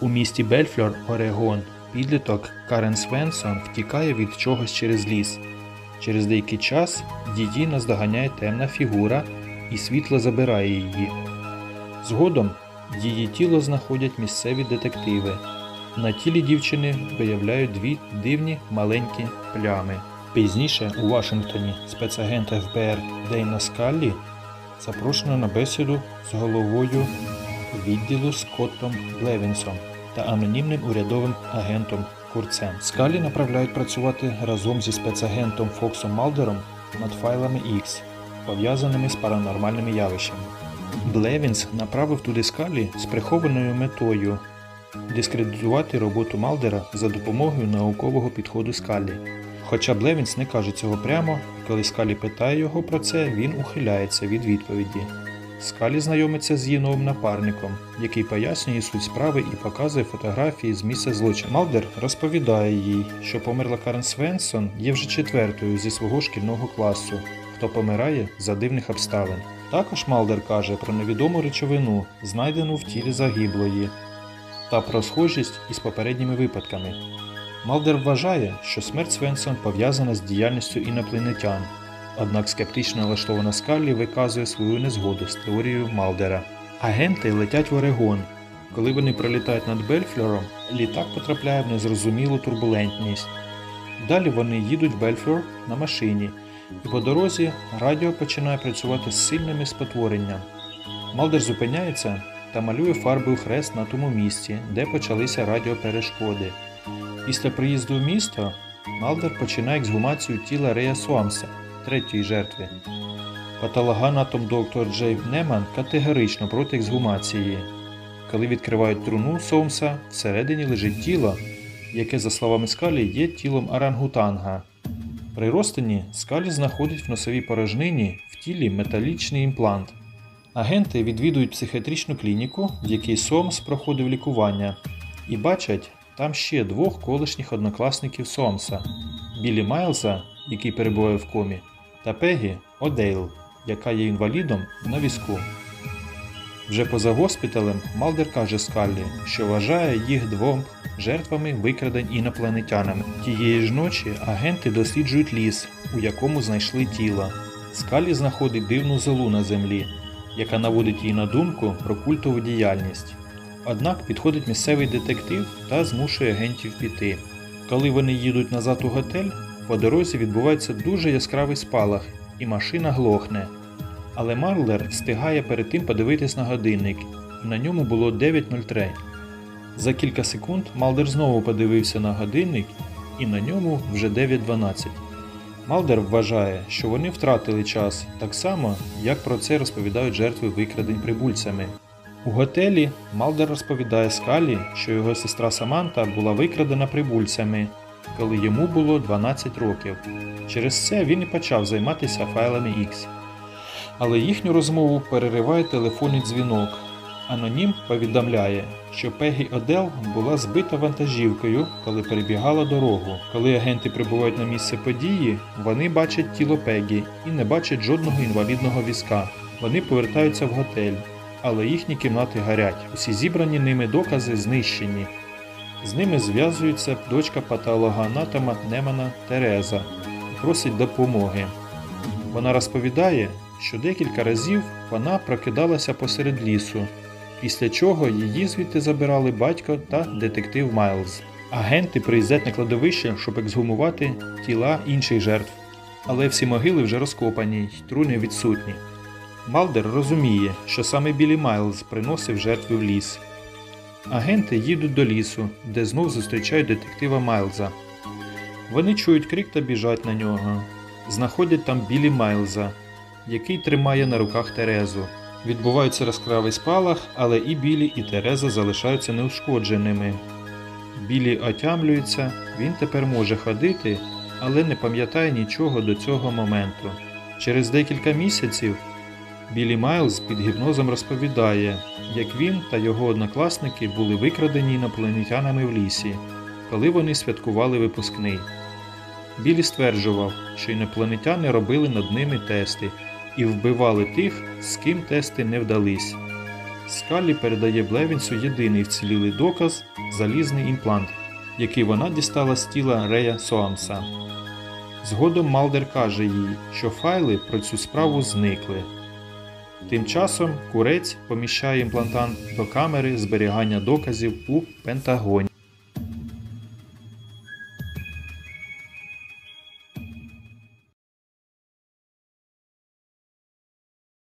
У місті Бельфлор, Орегон, підліток Карен Свенсон втікає від чогось через ліс. Через деякий час її наздоганяє темна фігура і світло забирає її. Згодом її тіло знаходять місцеві детективи. На тілі дівчини виявляють дві дивні маленькі плями. Пізніше у Вашингтоні спецагента ФБР Дейна Скаллі запрошено на бесіду з головою відділу Скоттом Левінсом та анонімним урядовим агентом Курцем. Скалі направляють працювати разом зі спецагентом Фоксом Малдером над файлами X, пов'язаними з паранормальними явищами. Блевінс направив туди скалі з прихованою метою дискредитувати роботу Малдера за допомогою наукового підходу Скалі. Хоча Блевінс не каже цього прямо, коли Скалі питає його про це, він ухиляється від відповіді. Скалі знайомиться з її новим напарником, який пояснює суть справи і показує фотографії з місця злочину. Малдер розповідає їй, що померла Карен Свенсон є вже четвертою зі свого шкільного класу, хто помирає за дивних обставин. Також Малдер каже про невідому речовину, знайдену в тілі загиблої, та про схожість із попередніми випадками. Малдер вважає, що смерть Свенсон пов'язана з діяльністю інопланетян, однак скептично налаштована Скаллі виказує свою незгоду з теорією Малдера. Агенти летять в Орегон. Коли вони пролітають над Бельфлором, літак потрапляє в незрозумілу турбулентність. Далі вони їдуть в Бельфлор на машині, і по дорозі радіо починає працювати з сильним спотворенням. Малдер зупиняється та малює фарбою хрест на тому місці, де почалися радіоперешкоди. Після приїзду в місто Малдер починає ексгумацію тіла Рея Суамса, третьої жертви. Патологоанатом доктор Джей Неман категорично проти ексгумації. Коли відкривають труну Соумса, всередині лежить тіло, яке, за словами Скалі, є тілом орангутанга. При розтині Скалі знаходить в носовій порожнині в тілі металічний імплант. Агенти відвідують психіатричну клініку, в якій Сомс проходив лікування, і бачать там ще двох колишніх однокласників Сомса Білі Майлза, який перебуває в комі, та Пегі Одейл, яка є інвалідом на візку. Вже поза госпіталем Малдер каже Скаллі, що вважає їх двом жертвами викрадень інопланетянами. Тієї ж ночі агенти досліджують ліс, у якому знайшли тіло. Скаллі знаходить дивну золу на землі, яка наводить її на думку про культову діяльність. Однак підходить місцевий детектив та змушує агентів піти. Коли вони їдуть назад у готель, по дорозі відбувається дуже яскравий спалах, і машина глохне. Але Марлер встигає перед тим подивитись на годинник, і на ньому було 9.03. За кілька секунд Малдер знову подивився на годинник, і на ньому вже 9.12. Малдер вважає, що вони втратили час так само, як про це розповідають жертви викрадень прибульцями. У готелі Малдер розповідає Скалі, що його сестра Саманта була викрадена прибульцями, коли йому було 12 років. Через це він і почав займатися файлами X. Але їхню розмову перериває телефонний дзвінок. Анонім повідомляє, що Пегі Одел була збита вантажівкою, коли перебігала дорогу. Коли агенти прибувають на місце події, вони бачать тіло Пегі і не бачать жодного інвалідного візка. Вони повертаються в готель, але їхні кімнати горять. Усі зібрані ними докази знищені. З ними зв'язується дочка патологоанатома Немана Тереза і просить допомоги. Вона розповідає, що декілька разів вона прокидалася посеред лісу, після чого її звідти забирали батько та детектив Майлз. Агенти приїздять на кладовище, щоб ексгумувати тіла інших жертв, але всі могили вже розкопані й труни відсутні. Малдер розуміє, що саме Білі Майлз приносив жертви в ліс. Агенти їдуть до лісу, де знов зустрічають детектива Майлза. Вони чують крик та біжать на нього. Знаходять там Білі Майлза, який тримає на руках Терезу. Відбувається розкравий спалах, але і Білі, і Тереза залишаються неушкодженими. Білі отямлюється, він тепер може ходити, але не пам'ятає нічого до цього моменту. Через декілька місяців Білі Майлз під гіпнозом розповідає, як він та його однокласники були викрадені інопланетянами в лісі, коли вони святкували випускний. Білі стверджував, що інопланетяни робили над ними тести і вбивали тих, з ким тести не вдались. Скалі передає Блевінсу єдиний вцілілий доказ залізний імплант, який вона дістала з тіла Рея Соамса. Згодом Малдер каже їй, що файли про цю справу зникли. Тим часом курець поміщає імплантант до камери зберігання доказів у Пентагоні.